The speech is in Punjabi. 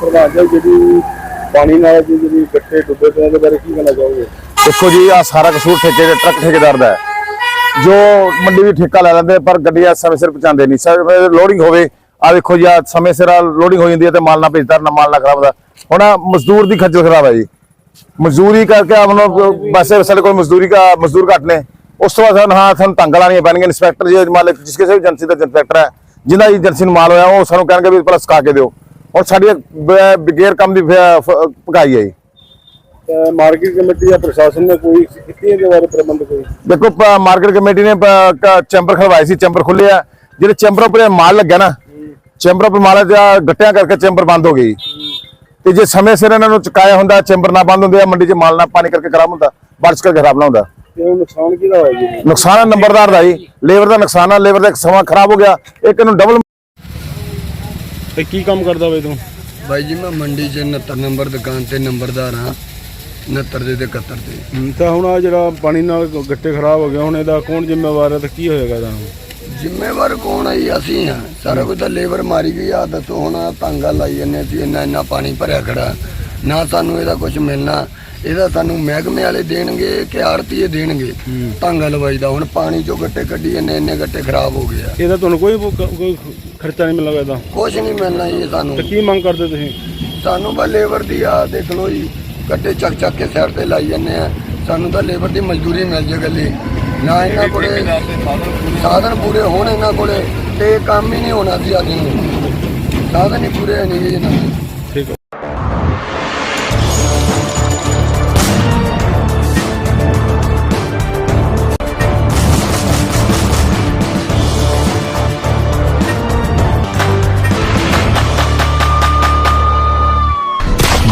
ਪ੍ਰਧਾਨ ਜਿਹੜੀ ਪਾਣੀ ਨਾਲ ਜਿਹੜੀ ਗੱਟੇ ਡੁੱਬੇ ਪਏ ਉਹਦੇ ਬਾਰੇ ਕੀ ਕਹਿਣਾ ਚਾਹੋਗੇ? ਦੇਖੋ ਜੀ ਆ ਸਾਰਾ ਕਸੂਰ ਠੇਕੇ ਦੇ, ਟਰੱਕ ਠੇਕੇਦਾਰ ਦਾ ਹੈ। ਜੋ ਮੰਡੀ ਵੀ ਠੇਕਾ ਲੈ ਲੈਂਦੇ, ਪਰ ਗੱਡੀਆਂ ਸਮੇਂ ਸਿਰ ਪਹੁੰਚਾਉਂਦੇ ਨਹੀਂ। ਸਰ ਲੋਡਿੰਗ ਹੋਵੇ ਆ ਦੇਖੋ ਜੀ ਆ ਸਮੇਂ ਸਿਰ ਲੋਡਿੰਗ ਹੋ ਜਾਂਦੀ ਹੈ ਤੇ ਮਾਲ ਨਾ ਭੇਜਦਾ, ਨਾ ਮਾਲ ਨਾ ਖਰਾਬ ਹੁੰਦਾ। ਹੁਣ ਮਜ਼ਦੂਰ ਦੀ ਖੱਜਲ ਖਰਾਬ ਹੈ ਜੀ। ਮਜ਼ਦੂਰੀ ਕਰਕੇ ਆਪਨੋਂ ਵੈਸੇ ਸਾਡੇ ਕੋਲ ਮਜ਼ਦੂਰੀ ਦਾ ਮਜ਼ਦੂਰ ਘੱਟ ਨੇ। ਉਸ ਤੋਂ ਬਾਅਦ ਸਾਨੂੰ ਹਾਂ, ਸਾਨੂੰ ਤੰਗ ਲਾਣੀਆਂ ਪੈਣਗੀਆਂ। ਇੰਸਪੈਕਟਰ ਜੀ, ਮਾਲਕ, ਜਿਸ ਕਿਸੇ ਵੀ ਏਜੰਸੀ ਦਾ ਇੰਸਪੈਕਟਰ ਹੈ ਜਿੰਦਾ ਏਜੰਸੀ ਨੂੰ ਮਾਲ ਹੋਇਆ, ਉਹ ਸਾਨੂੰ ਕਹਿਣਗੇ ਵੀ ਪਹਿਲਾਂ ਸਕਾ ਕੇ ਦਿਓ। ਔਰ ਸਾਡੀ ਬਗੈਰ ਕੰਮ ਦੀ ਪਕਾਈ ਹੈ ਜੀ। ਮਾਰਕੀਟ ਕਮੇਟੀ ਜਾਂ ਪ੍ਰਸ਼ਾਸਨ ਨੇ ਕੋਈ ਕੀਤੀ ਇਹਦੇ ਬਾਰੇ ਪ੍ਰਬੰਧ ਕੋਈ? ਦੇਖੋ ਮਾਰਕੀਟ ਕਮੇਟੀ ਨੇ ਚੈਂਬਰ ਖਲਵਾਏ ਸੀ ਚੈਂਬਰ ਖੁੱਲੇ ਆ। ਜਿਹੜੇ ਚੈਂਬਰ ਉੱਪਰ ਮਾਲ ਲੱਗਿਆ ਨਾ ਚੈਂਬਰ ਉੱਪਰ ਮਾਲ ਗੱਟਿਆਂ ਕਰਕੇ ਚੈਂਬਰ ਬੰਦ ਹੋ ਗਈ ਤੇ ਜੇ ਸਮੇਂ ਸਿਰ ਇਹਨਾਂ ਨੂੰ ਚੁਕਾਇਆ ਹੁੰਦਾ ਚੈਂਬਰ ਨਾ ਬੰਦ ਹੁੰਦੇ ਆ ਮੰਡੀ 'ਚ ਮਾਲ ਨਾ ਪਾਣੀ ਕਰਕੇ ਖਰਾਬ ਹੁੰਦਾ ਬਾਰਿਸ਼ ਕਰਕੇ ਖਰਾਬ ਨਾ ਹੁੰਦਾ। ਨੁਕਸਾਨ ਕਿਹਦਾ ਹੋਇਆ ਜੀ? ਨੁਕਸਾਨ ਨੰਬਰਦਾਰ ਦਾ ਜੀ। ਲੇਬਰ ਦਾ ਨੁਕਸਾਨ ਆ ਲੇਬਰ ਦਾ ਇੱਕ ਸਮਾਂ ਖਰਾਬ ਹੋ ਗਿਆ ਇੱਕ ਨੂੰ ਡਬਲ ਤੇ ਕੀ ਕੰਮ ਕਰਦਾ ਵੇ ਤੂੰ? ਬਾਈ ਜੀ ਮੈਂ ਮੰਡੀ 'ਚ 69 ਨੰਬਰ ਦੁਕਾਨ ਤੇ ਨੰਬਰਦਾਰ ਹਾਂ। 69 ਦੇ ਤੇ 71 ਤੇ ਤਾਂ ਹੁਣ ਆ ਜਿਹੜਾ ਪਾਣੀ ਨਾਲ ਗੱਟੇ ਖਰਾਬ ਹੋ ਗਏ ਹੁਣ ਇਹਦਾ ਕੌਣ ਜ਼ਿੰਮੇਵਾਰ ਹੈ ਤੇ ਕੀ ਹੋਏਗਾ ਇਹਦਾ ਜ਼ਿੰਮੇਵਾਰ ਕੌਣ ਹੈ ਜੀ? ਅਸੀਂ ਹਾਂ। ਸਾਰਾ ਕੁਝ ਤਾਂ ਲੇਬਰ ਮਾਰੀ ਗਈ ਆ। ਦੱਸੋ ਹੁਣ ਆਹ ਤਾਂਗਾ ਲਾਈ ਜੰਨੇ ਸੀ ਇੰਨਾ ਇੰਨਾ ਪਾਣੀ ਭਰਿਆ ਖੜਾ। ਨਾ ਸਾਨੂੰ ਇਹਦਾ ਕੁਝ ਮਿਲਣਾ। ਇਹਦਾ ਸਾਨੂੰ ਮਹਿਕਮੇ ਵਾਲੇ ਦੇਣਗੇ ਕਿ ਆੜਤੀਏ ਦੇਣਗੇ? ਤਾਂਗਾ ਲਵਾਈ ਦਾ। ਹੁਣ ਪਾਣੀ ਚੋਂ ਗੱਟੇ ਕੱਢੀ ਇੰਨੇ ਇੰਨੇ ਗੱਟੇ ਖਰਾਬ ਹੋ ਗਏ ਆ। ਇਹਦਾ ਤੁਹਾਨੂੰ ਕੋਈ ਕੋਈ ਖਰਚਾ ਨਹੀਂ ਮਿਲੇਗਾ ਇਹਦਾ? ਕੁਝ ਨਹੀਂ ਮਿਲਣਾ ਜੀ ਸਾਨੂੰ। ਤੇ ਕੀ ਮੰਗ ਕਰਦੇ ਤੁਸੀਂ? ਸਾਨੂੰ ਬਸ ਲੇਬਰ ਦੀ ਆ ਦੇਖ ਲਓ ਜੀ ਗੱਟੇ ਚੱਕ ਚੱਕ ਕੇ ਸਾਈਡ ਤੇ ਲਾਈ ਜੰਨੇ ਆ। ਸਾਨੂੰ ਤਾਂ ਲੇਬਰ ਦੀ ਮਜ਼ਦੂਰੀ ਮਿਲ ਜੇ ਗੱਲੀ ਨਾ ਇਹਨਾਂ ਕੋਲੇ ਸਾਧਨ ਪੂਰੇ ਹੋਣ। ਇਹਨਾਂ ਕੋਲੇ ਤੇ ਕੰਮ ਹੀ ਨਹੀਂ ਹੋਣਾ ਸੀ ਅੱਜ ਨੂੰ। ਸਾਧਨ ਹੀ ਪੂਰੇ ਨਹੀਂ ਜੀ ਇਹਨਾਂ ਦੇ।